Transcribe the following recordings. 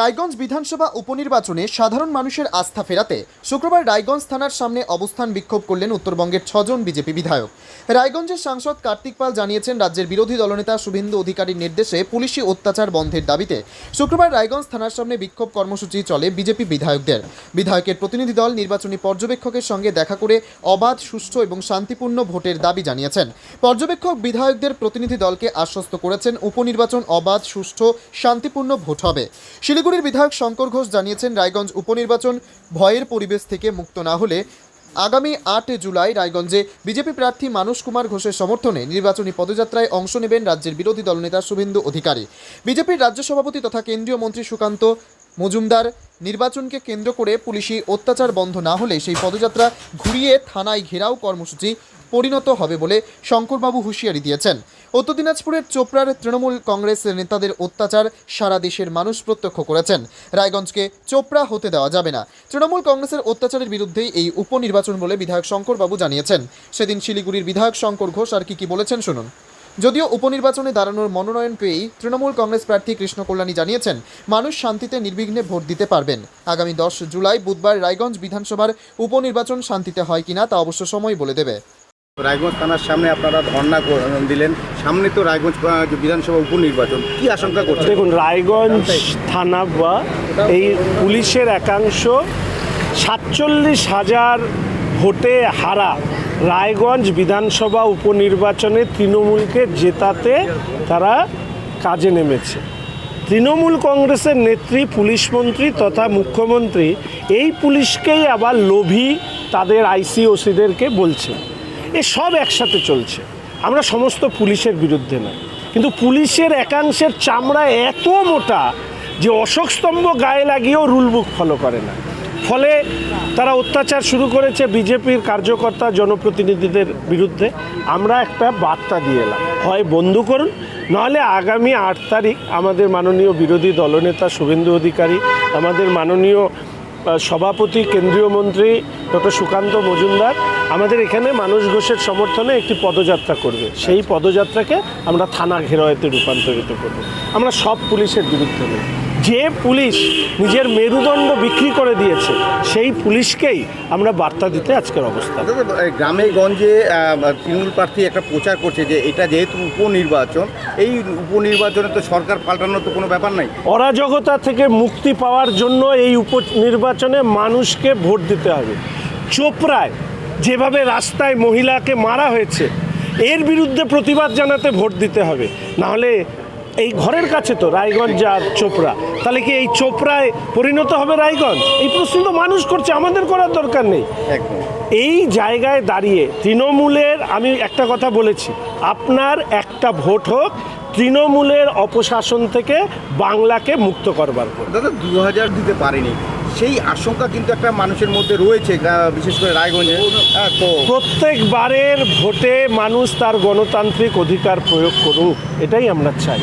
রায়গঞ্জ বিধানসভা উপনির্বাচনে সাধারণ মানুষের আস্থা ফেরাতে শুক্রবার রায়গঞ্জ থানার সামনে অবস্থান বিক্ষোভ করলেন উত্তরবঙ্গের ছজন বিজেপি বিধায়ক। রায়গঞ্জের সাংসদ কার্তিক পাল জানিয়েছেন, রাজ্যের বিরোধী দলনেতা শুভেন্দু অধিকারীর নির্দেশে পুলিশি অত্যাচার বন্ধের দাবিতে শুক্রবার রায়গঞ্জ থানার সামনে বিক্ষোভ কর্মসূচি চলে বিজেপি বিধায়কদের। বিধায়কের প্রতিনিধি দল নির্বাচনী পর্যবেক্ষকের সঙ্গে দেখা করে অবাধ, সুষ্ঠু এবং শান্তিপূর্ণ ভোটের দাবি জানিয়েছেন। পর্যবেক্ষক বিধায়কদের প্রতিনিধি দলকে আশ্বস্ত করেছেন, উপনির্বাচন অবাধ, সুষ্ঠু, শান্তিপূর্ণ ভোট হবে। শিলিগুড়ির বিধায়ক শঙ্কর ঘোষ জানিয়েছেন, রায়গঞ্জ উপনির্বাচন ভয়ের পরিবেশ থেকে মুক্ত না হলে আগামী আট জুলাই রায়গঞ্জে বিজেপি প্রার্থী মানুষ কুমার ঘোষের সমর্থনে নির্বাচনী পদযাত্রায় অংশ নেবেন রাজ্যের বিরোধী দলনেতা শুভেন্দু অধিকারী। বিজেপির রাজ্য সভাপতি তথা কেন্দ্রীয় মন্ত্রী সুকান্ত মজুমদার, নির্বাচনকে কেন্দ্র করে পুলিশি অত্যাচার বন্ধ না হলে সেই পদযাত্রা ঘুরিয়ে থানায় ঘেরাও কর্মসূচি পরিণত হবে বলে শঙ্করবাবু হুঁশিয়ারি দিয়েছেন। উত্তর দিনাজপুরের চোপড়ার তৃণমূল কংগ্রেস নেতাদের অত্যাচার সারা দেশের মানুষ প্রত্যক্ষ করেছেন। রায়গঞ্জকে চোপড়া হতে দেওয়া যাবে না। তৃণমূল কংগ্রেসের অত্যাচারের বিরুদ্ধেই এই উপনির্বাচন বলে বিধায়ক শঙ্করবাবু জানিয়েছেন। সেদিন শিলিগুড়ির বিধায়ক শঙ্কর ঘোষ আর কি কি বলেছেন শুনুন। যদিও উপনির্বাচনে দাঁড়ানোর মনোনয়ন পেয়েই তৃণমূল কংগ্রেস প্রার্থী কৃষ্ণ কল্যাণী জানিয়েছেন মানুষ শান্তিতে নির্বিঘ্নে ভোট দিতে পারবেন। আগামী দশ জুলাই বুধবার রায়গঞ্জ বিধানসভার উপনির্বাচন শান্তিতে হয় কিনা তা অবশ্য সময় বলে দেবে। রায়গঞ্জ থানার সামনে আপনারা ধর্ণা দিলেন সামনে তো রায়গঞ্জ বিধানসভা উপনির্বাচন। কি আশঙ্কা করছেন? দেখুন রায়গঞ্জ থানা বা এই পুলিশের একাংশ সাতচল্লিশ হাজার ভোটে হারা। রায়গঞ্জ বিধানসভা উপনির্বাচনে তৃণমূলকে জেতাতে তারা কাজে নেমেছে। তৃণমূল কংগ্রেসের নেত্রী, পুলিশ মন্ত্রী তথা মুখ্যমন্ত্রী এই পুলিশকেই আবার লোভী তাদের আইসিওসিদেরকে বলছে। এ সব একসাথে চলছে। আমরা সমস্ত পুলিশের বিরুদ্ধে না কিন্তু পুলিশের একাংশের চামড়া এত মোটা যে অশোকস্তম্ভ গায়ে লাগিয়েও রুলবুক ফলো করে না। ফলে তারা অত্যাচার শুরু করেছে বিজেপির কার্যকর্তা জনপ্রতিনিধিদের বিরুদ্ধে। আমরা একটা বার্তা দিয়ে এলাম। হয় বন্ধু করুন, নাহলে আগামী আট তারিখ আমাদের মাননীয় বিরোধী দলনেতা শুভেন্দু অধিকারী, আমাদের মাননীয় সভাপতি, কেন্দ্রীয় মন্ত্রী ডক্টর সুকান্ত মজুমদার, আমাদের এখানে মানুষ ঘোষের সমর্থনে একটি পদযাত্রা করবে। সেই পদযাত্রাকে আমরা থানা ঘেরাওয়েতে রূপান্তরিত করব। আমরা সব পুলিশের বিরুদ্ধে নেই যে পুলিশ নিজের মেরুদণ্ড বিক্রি করে দিয়েছে সেই পুলিশকেই আমরা বার্তা দিতে আজকের অবস্থা। গ্রামে গঞ্জে তৃণমূল প্রার্থী একটা প্রচার করছে যে এটা যেহেতু উপনির্বাচন এই উপনির্বাচনে তো সরকার পাল্টানোর তো কোনো ব্যাপার নাই। অরাজকতা থেকে মুক্তি পাওয়ার জন্য এই উপনির্বাচনে মানুষকে ভোট দিতে হবে। চোপড়ায় যেভাবে রাস্তায় মহিলাকে মারা হয়েছে এর বিরুদ্ধে প্রতিবাদ জানাতে ভোট দিতে হবে। নাহলে এই ঘরের কাছে তো রায়গঞ্জ আর চোপড়া। তাহলে কি এই চোপড়ায় পরিণত হবে রায়গঞ্জ? এই প্রশ্ন তো মানুষ করছে আমাদের করার দরকার নেই। এই জায়গায় দাঁড়িয়ে তৃণমূলের আমি একটা কথা বলেছি আপনার একটা ভোট হোক তৃণমূলের অপশাসন থেকে বাংলাকে মুক্ত করবার দাদা দু হাজার দিতে পারেনি। সেই আশঙ্কা কিন্তু একটা মানুষের মধ্যে রয়েছে বিশেষ করে রায়গঞ্জে। হ্যাঁ, তো প্রত্যেকবারের ভোটে মানুষ তার গণতান্ত্রিক অধিকার প্রয়োগ করুক এটাই আমরা চাই।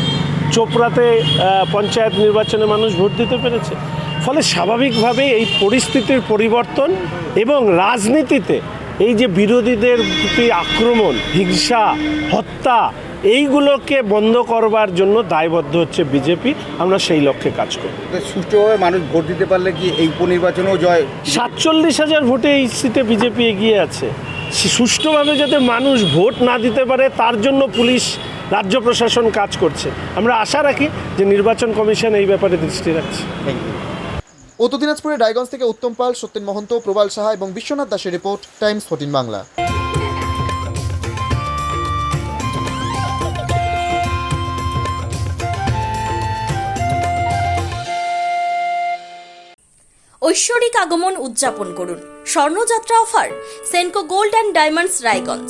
চোপড়াতে পঞ্চায়েত নির্বাচনে মানুষ ভোট দিতে পেরেছে। ফলে স্বাভাবিকভাবে এই পরিস্থিতির পরিবর্তন এবং রাজনীতিতে এই যে বিরোধীদের প্রতি আক্রমণ হিংসা হত্যা এইগুলোকে বন্ধ করবার জন্য দায়বদ্ধ হচ্ছে বিজেপি। আমরা সেই লক্ষ্যে কাজ করি। সুষ্ঠুভাবে মানুষ ভোট দিতে পারলে কি এই উপনির্বাচনেও জয়? সাতচল্লিশ হাজার ভোটে এই সিটে বিজেপি এগিয়ে আছে। সুষ্ঠুভাবে যাতে মানুষ ভোট না দিতে পারে তার জন্য পুলিশ রাজ্য প্রশাসন কাজ করছে। আমরা আশা রাখি যে নির্বাচন কমিশন এই ব্যাপারে দৃষ্টি রাখছে। উত্তর দিনাজপুরের রায়গঞ্জ থেকে উত্তম পাল সত্যেন মহন্ত প্রবাল সাহা এবং বিশ্বনাথ দাসের রিপোর্ট টাইমস ফোর্টিন বাংলা। ঐশ্বরিক আগমন উদযাপন করুন। স্বর্ণযাত্রা offer Senco gold and diamonds Raiganj.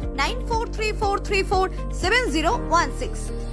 9434347016.